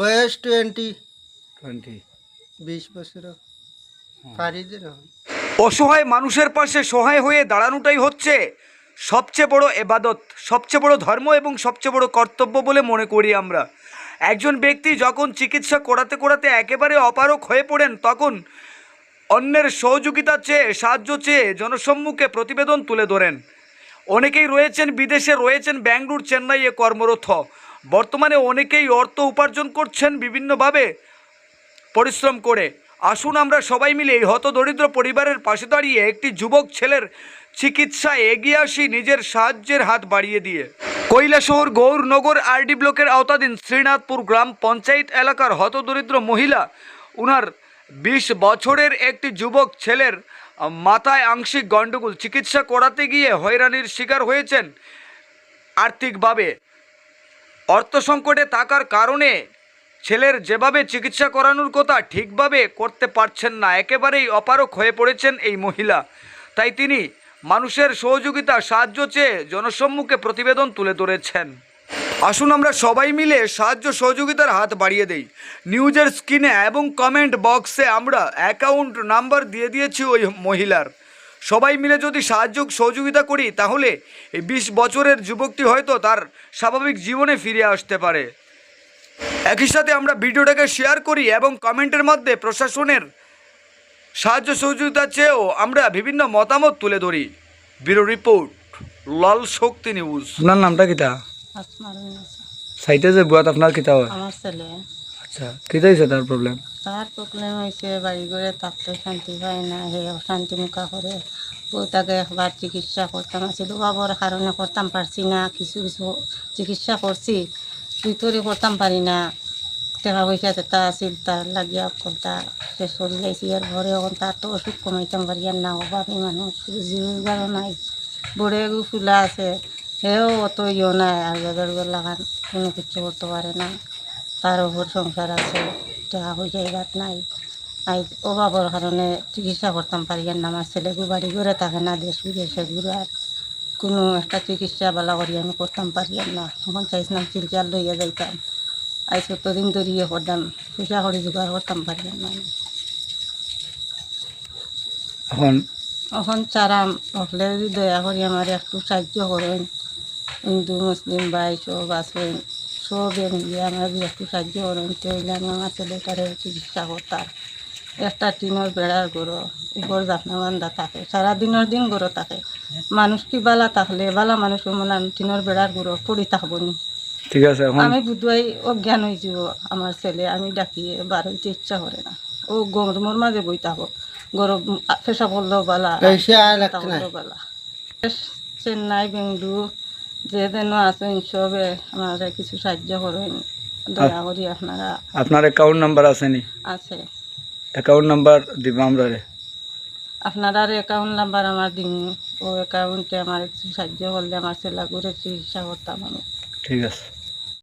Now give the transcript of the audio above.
বয়স twenty twenty বিশ বছর। পারি যে অসহায় মানুষের পাশে সহায় হয়ে দাঁড়ানোটাই হচ্ছে সবচেয়ে বড় এবাদত সবচেয়ে বড় ধর্ম এবং সবচেয়ে বড় কর্তব্য বলে মনে করি আমরা। একজন ব্যক্তি যখন চিকিৎসা করাতে করাতে একেবারে অপারক হয়ে পড়েন তখন অন্যের সহযোগিতা চেয়ে সাহায্য চেয়ে জনসম্মুখে প্রতিবেদন তুলে ধরেন। অনেকেই রয়েছেন বিদেশে রয়েছেন ব্যাঙ্গালোর চেন্নাইয়ে কর্মরত। বর্তমানে অনেকেই অর্থ উপার্জন করছেন বিভিন্নভাবে পরিশ্রম করে। আসুন আমরা সবাই মিলে এই হতদরিদ্র পরিবারের পাশে দাঁড়িয়ে একটি যুবক ছেলের চিকিৎসায় এগিয়ে আসি নিজের সাহায্যের হাত বাড়িয়ে দিয়ে। কৈলাসহর গৌরনগর আরডি ব্লকের আওতাধীন শ্রীনাথপুর গ্রাম পঞ্চায়েত এলাকার হতদরিদ্র মহিলা, উনার বিশ বছরের একটি যুবক ছেলের মাথায় আংশিক গণ্ডগোল চিকিৎসা করাতে গিয়ে হয়রানির শিকার হয়েছেন আর্থিকভাবে। অর্থ সংকটে থাকার কারণে ছেলের যেভাবে চিকিৎসা করানোর কথা ঠিকভাবে করতে পারছেন না, একেবারেই অপারক হয়ে পড়েছেন এই মহিলা। তাই তিনি মানুষের সহযোগিতা, সাহায্য চেয়ে জনসম্মুখে প্রতিবেদন তুলে ধরেছেন। আসুন আমরা সবাই মিলে সাহায্য সহযোগিতার হাত বাড়িয়ে দেই। নিউজের স্ক্রিনে এবং কমেন্ট বক্সে আমরা অ্যাকাউন্ট নাম্বার দিয়ে দিয়েছি ওই মহিলার। সবাই মিলে যদি সাহায্য সহযোগিতা করি তাহলে এই বিশ বছরের যুবকটি হয়তো তার স্বাভাবিক জীবনে ফিরে আসতে পারে। একই সাথে আমরা ভিডিওটাকে শেয়ার করি এবং কমেন্টের মধ্যে প্রশাসনের সাহায্য সহযোগিতা চেয়েও আমরা বিভিন্ন মতামত তুলে ধরি। Bureau report Lal Shakti news. আপনার নামটা কিতা? আসমার সাইটে যে বুয়াত আপনার কিতা হয়? আমার ছেলে। আচ্ছা কিতা হয়েছে তার প্রবলেম তার প্রবলেম হয়েছে, বাড়ি করে থাকতে শান্তি পায় না হে অশান্তি মুখা করে। বউটাকে একবার চিকিৎসা করতাম আছিল বাবর কারণে করতাম পারছি না, কিছু কিছু চিকিৎসা করছি ভিতরে করতাম পারি না। টাকা পয়সা তেতা আছিল তার লাগিয়া কথা সে চলি যাইছি আর ঘরে এখন তার তো ওষুধ কমাইতাম পারি, আর না অভাবী মানুষ রোজগারও নাই। বড়ে ফুলা আছে, সেও অত ইয়ে নাই, আর বেদর লাগান কোনো কিছু করতে পারে না। তার উপর সংসার আছে টাকা পয়সা এবার নাই। আই অভাবের কারণে চিকিৎসা করতাম পারি আর না। আমার ছেলেকে বাড়ি ঘুরে থাকে না দেশ বিদেশে ঘুরে। আর কোনো একটা চিকিৎসা বালা করি আমি করতাম পারি আর না। তখন চাইছিলাম চিকিৎসা লইয়া যাইতাম। আই চোদ্দ ধরে ইয়ে করতাম পয়সা করে জোগাড় করতাম পারি না। আমি। এখন? এখন চারাম হলে দয়া করি আমার একটু সাহায্য করেন। হিন্দু মুসলিম ভাই সব আছেন। সবে আমার একটু সাহায্য আমার ছেলেটারে চিকিৎসা করতাম একটা টিনের বেড়ার গরো উপর জাফনা বান্ধা থাকে সারাদিনের দিন গরো থাকে। মানুষ কি বালা থাকলে বালা মানুষ মনে টিনের বেড়ার গরো পড়ি থাকব নি ঠিক আছে আমি বুধবাই অজ্ঞান হয়ে যাব আমার ছেলে আমি ডাকিয়ে বার হইতে ইচ্ছা করে না। ও গরমের মাঝে বই থাকো। গরম পেশা করলেও বালা বালা। চেন্নাই বেঙ্গলুরু যে যেন আছেন সবে আমাদের কিছু সাহায্য করেন। দয়া করি আপনারা আপনার অ্যাকাউন্ট নাম্বার আছে নি? আছে। অ্যাকাউন্ট নাম্বার দিব আমরা আপনারা অ্যাকাউন্ট নাম্বার আমার দিন। ও অ্যাকাউন্টে আমার কিছু সাহায্য করলে আমার ছেলে ঘুরে চিকিৎসা করতাম আমি। ঠিক আছে।